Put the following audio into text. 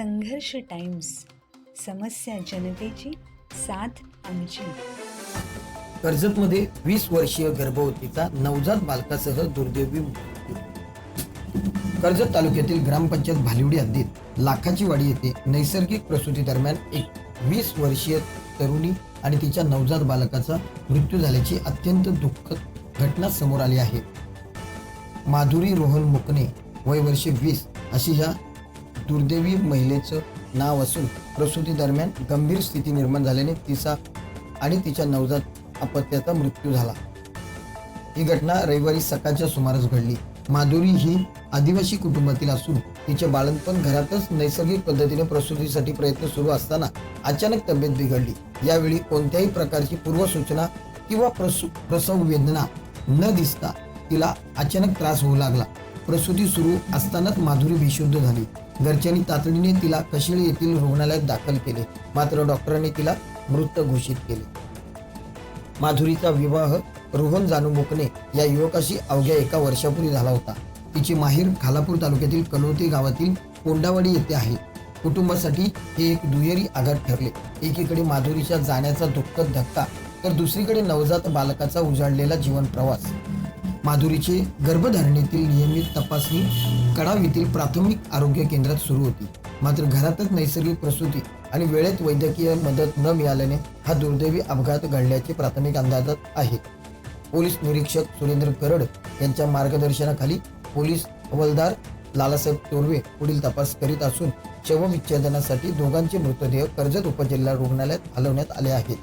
संघर्ष टाइम्स समस्या जनतेची साथ आमची. कर्जतमध्ये वीस वर्षीय गर्भवतीचा नवजात बालकासह दुर्दैवी मृत्यू. कर्जत तालुक्यातील ग्रामपंचायत भालिवडी हद्दीत लाखाची वाडी येथे नैसर्गिक प्रसूती दरम्यान एक वीस वर्षीय तरुणी आणि तिच्या नवजात बालकाचा मृत्यू झाल्याची अत्यंत दुःखद घटना समोर आली आहे. माधुरी रोहन मुकणे वय वर्षे वीस अशी ह्या दुर्दैवी महिलेचं नाव असून प्रसूती दरम्यान गंभीर स्थिती निर्माण झाल्याने तिचा आणि तिच्या नवजात अपत्याचा मृत्यू झाला. ही घटना रविवारी सकाळच्या सुमारास घडली. माधुरी ही आदिवासी कुटुंबातील असून तिचे बाळंतपण घरातच नैसर्गिक पद्धतीने प्रसूतीसाठी प्रयत्न सुरू असताना अचानक तब्येत बिघडली. यावेळी कोणत्याही प्रकारची पूर्वसूचना किंवा प्रसू प्रसव वेदना न दिसता तिला अचानक त्रास होऊ लागला. प्रसूती सुरू असतानाच माधुरी बेशुद्ध झाली. घरच्यांनी तातडीने तिला कशिळी येथील रुग्णालयात दाखल केले. मात्र डॉक्टरांनी तिला मृत घोषित केले. माधुरीचा विवाह रोहन जानू मुकणे या युवकाशी अवघ्या एका वर्षापूर्वी झाला होता. तिची माहेर खालापूर तालुक्यातील कलोती गावातील कोंडावाडी येथे आहे. कुटुंबासाठी हे एक दुहेरी आघात ठरले. एकीकडे माधुरीच्या जाण्याचा दुःखद धक्का तर दुसरीकडे नवजात बालकाचा उजाडलेला जीवन प्रवास. माधुरीचे गर्भधारणेतील नियमित तपासणी कडावीतील प्राथमिक आरोग्य केंद्रात सुरू होती. मात्र घरातच नैसर्गिक प्रसूती आणि वेळेत वैद्यकीय मदत न मिळाल्याने हा दुर्दैवी अपघात घडल्याचे प्राथमिक अंदाजात आहे. पोलीस निरीक्षक सुरेंद्र करड यांच्या मार्गदर्शनाखाली पोलीस हवालदार लालासाहेब तोरवे पुढील तपास करीत असून शवविच्छेदनासाठी दोघांचे मृतदेह कर्जत उपजिल्हा रुग्णालयात हलवण्यात आले आहेत.